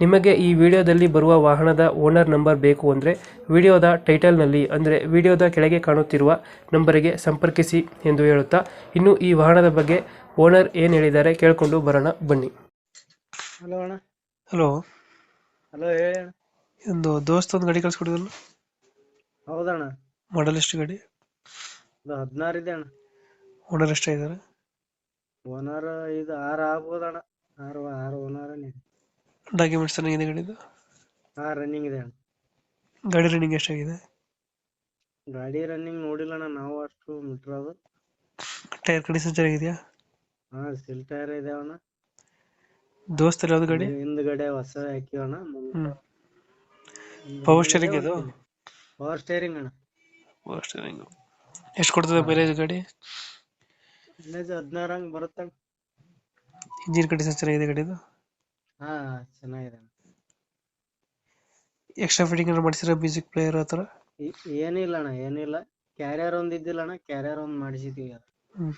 ನಿಮಗೆ ಈ ವಿಡಿಯೋದಲ್ಲಿ ಬರುವ ವಾಹನದ ಓನರ್ ನಂಬರ್ ಬೇಕು ಅಂದರೆ ವಿಡಿಯೋದ ಟೈಟಲ್ನಲ್ಲಿ ಅಂದರೆ ವಿಡಿಯೋದ ಕೆಳಗೆ ಕಾಣುತ್ತಿರುವ ನಂಬರಿಗೆ ಸಂಪರ್ಕಿಸಿ ಎಂದು ಹೇಳುತ್ತಾ ಇನ್ನು ಈ ವಾಹನದ ಬಗ್ಗೆ ಓನರ್ ಏನು ಹೇಳಿದ್ದಾರೆ ಕೇಳಿಕೊಂಡು ಬರೋಣ ಬನ್ನಿ. ಹಲೋ ಅಣ್ಣ. ಹಲೋ ಹಲೋ ಹೇಳಿ ಅಣ್ಣ. ಒಂದು ದೋಸ್ತ ಒಂದು ಗಾಡಿ ಕಳ್ಸ್ಕೊಡಿದಲ್ಲ ಹೌದಣ್ಣ. ಮಾಡಲ್ ಎಷ್ಟು ಗಾಡಿ? ಇದು ಹದಿನಾರು ಇದೆ ಅಣ್ಣ. ಓನರ್ ಎಷ್ಟಾಗಿದ್ದಾರೆ? ಓನರ್ ಇದು ಆರು ಆಗ್ಬೋದಣ್ಣ. ಆರು ಆರು. ಡಾಕ್ಯುಮೆಂಟ್ಸ್ ಚೆನ್ನಾಗಿದೆ ಗಾಡಿದು? ಹಾ ರನ್ನಿಂಗ್ ಇದೆ. ಅಣ್ಣ ಗಾಡಿ ರನ್ನಿಂಗ್ ಎಷ್ಟಾಗಿದೆ? ಗಾಡಿ ರನ್ನಿಂಗ್ ನೋಡಿಲ್ಲ ಅಣ್ಣ ನಾವು ಅಷ್ಟು ಮೀಟ್ರ್ ಅದು. ಟೈರ್ ಕಂಡೀಷನ್ ಚೆನ್ನಾಗಿದೆಯಾ? ಹಾ ಸಿಲ್ ಟೈರ್ ಇದೆ ಅಣ್ಣ. ದೋಸ್ತಲ್ಲಿ ಯಾವ್ದು ಗಾಡಿ? ಹಿಂದ್ಗಡೆ ಹೊಸ ಹಾಕಿವಣ್ಣ ಹ್ಞೂ ಪವರ್ ಸ್ಟೇರಿಂಗ್ ಇದು ಪವರ್ ಸ್ಟೇರಿಂಗ್ ಅಣ್ಣ. ಪವರ್ ಸ್ಟೇರಿಂಗ್ ಎಷ್ಟು ಕೊಡ್ತದೆ ಮೈಲೇಜ್ ಗಾಡಿ? ಮೈಲೇಜ್ ಹದಿನಾರು ಹಂಗೆ ಬರುತ್ತೆ ಇಂಜಿನ್ ಕಂಡೀಷನ್ ಚೆನ್ನಾಗಿದೆ ಗಾಡಿದು? ಹಾ ಚೆನ್ನಾಗಿದೆ ಅಣ್ಣ. ಎಕ್ಸ್ಟ್ರಾ ಫಿಟ್ಟಿಂಗ್ ಏನಾದ್ರು ಮಾಡಿಸಿರೋ ಮ್ಯೂಸಿಕ್ ಪ್ಲೇಯರ್ ಆ ಥರ ಏನಿಲ್ಲ ಅಣ್ಣ ಏನಿಲ್ಲ. ಕ್ಯಾರಿಯರ್ ಒಂದ್ ಇದ್ದಿಲ್ಲ ಅಣ್ಣ ಕ್ಯಾರಿಯರ್ ಒಂದ್ ಮಾಡಿಸಿದೀವಿ ಹ್ಮ್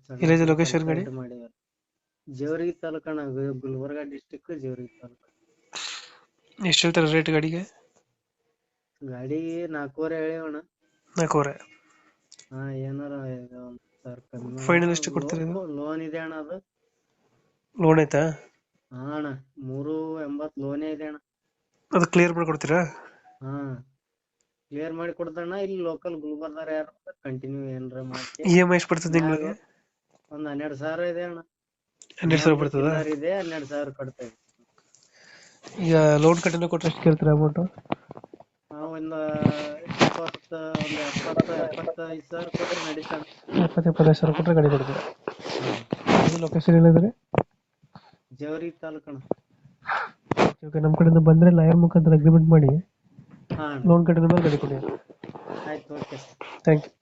ಸಣ್ಣ ಎಲ್ಲಿದೆ location ಗಾಡಿ? ಮಾಡಿದ್ದಾರೆ. ಜೇವರ್ಗಿ ತಾಲೂಕು ಅಣ್ಣ ಗು- ಗುಲ್ಬರ್ಗ ಡಿಸ್ಟಿಕ್ ಜೇವರ್ಗಿ ತಾಲೂಕು. ಎಷ್ಟು ಹೇಳ್ತಾರೆ ರೇಟ್ ಗಾಡಿಗೆ? ಗಾಡಿ ನಾಲ್ಕೂವರೆ ಹೇಳಿವಣ್ಣ ನಾಲ್ಕೂವರೆ. ಹಾ ಏನಾರ ಇದು ಒಂದ್ ಸಾವಿರ ಕಮ್ಮಿ Final ಕೊಡ್ತೀರಿ ಇದು? ಲೋನ್ ಇದೆ ಅಣ್ಣ ಅದು. ಲೋನ್ ಆಯ್ತಾ? ಹಾ ಅಣ್ಣ ಮೂರು ಎಂಬತ್ ಲೋನೇ ಇದೆ ಅಣ್ಣ. ಅದು ಕ್ಲಿಯರ್ ಮಾಡ್ಕೊಡ್ತೀರಾ? ಹಾ ಕ್ಲಿಯರ್ ಮಾಡಿ ಕೊಡ್ತಣ್ಣ ಇಲ್ಲಿ ಲೋಕಲ್ ಗುಲ್ಬರ್ದಾರ ಯಾರು ಕಂಟಿನ್ಯೂ ಏನಾರ ಮಾಡಿ ಇ ಎಂ ಐ ಎಷ್ಟು ಬರ್ತದೆ ತಿಂಗಳಿಗೆ ಒಂದ್ ಹನ್ನೆರಡ್ ಸಾವಿರ ಇದೆ ಅಣ್ಣ. ಹನ್ನೆರಡು ಸಾವಿರ ಬರ್ತದ? ಚಿಲ್ಲರ್ ಇದೆ ಹನ್ನೆರಡ್ ಸಾವಿರ ಇದ್ದೀವಿ. ಈಗ ಲೋನ್ ಕಟ್ಟಿನ ಕೊಟ್ಟರೆ ಎಷ್ಟು ಕೇಳ್ತೀರಾ ಅಮೌಂಟು ನಾವು ಒಂದು ಇಪ್ಪತ್ತು ಒಂದು ಎಪ್ಪತ್ತು ಎಪ್ಪತ್ತೈದು ಸಾವಿರ ಕೊಟ್ರೆ ನಡೀತಾನೆ ಎಪ್ಪತ್ತು ಎಪ್ಪತ್ತೈದು ಸಾವಿರ ಕೊಟ್ಟರೆ ಗಾಡಿ ಕೊಡ್ತೀರಾ? ಲೊಕೇಶನ್ ಹೇಳಿದ್ರೆ ಜವರಿ ತಾಲೂಕಣ. ನಮ್ ನಮ್ಮ ಕಡೆಯಿಂದ ಬಂದ್ರೆ ಲಾಯರ್ ಮುಖಾಂತರ ಅಗ್ರಿಮೆಂಟ್ ಮಾಡಿ ಲೋನ್ ಕಟ್ಟಿದ ಮೇಲೆ ಗಾಡಿ ಕೊಡಿ. ಆಯ್ತು ಓಕೆ ಥ್ಯಾಂಕ್ ಯು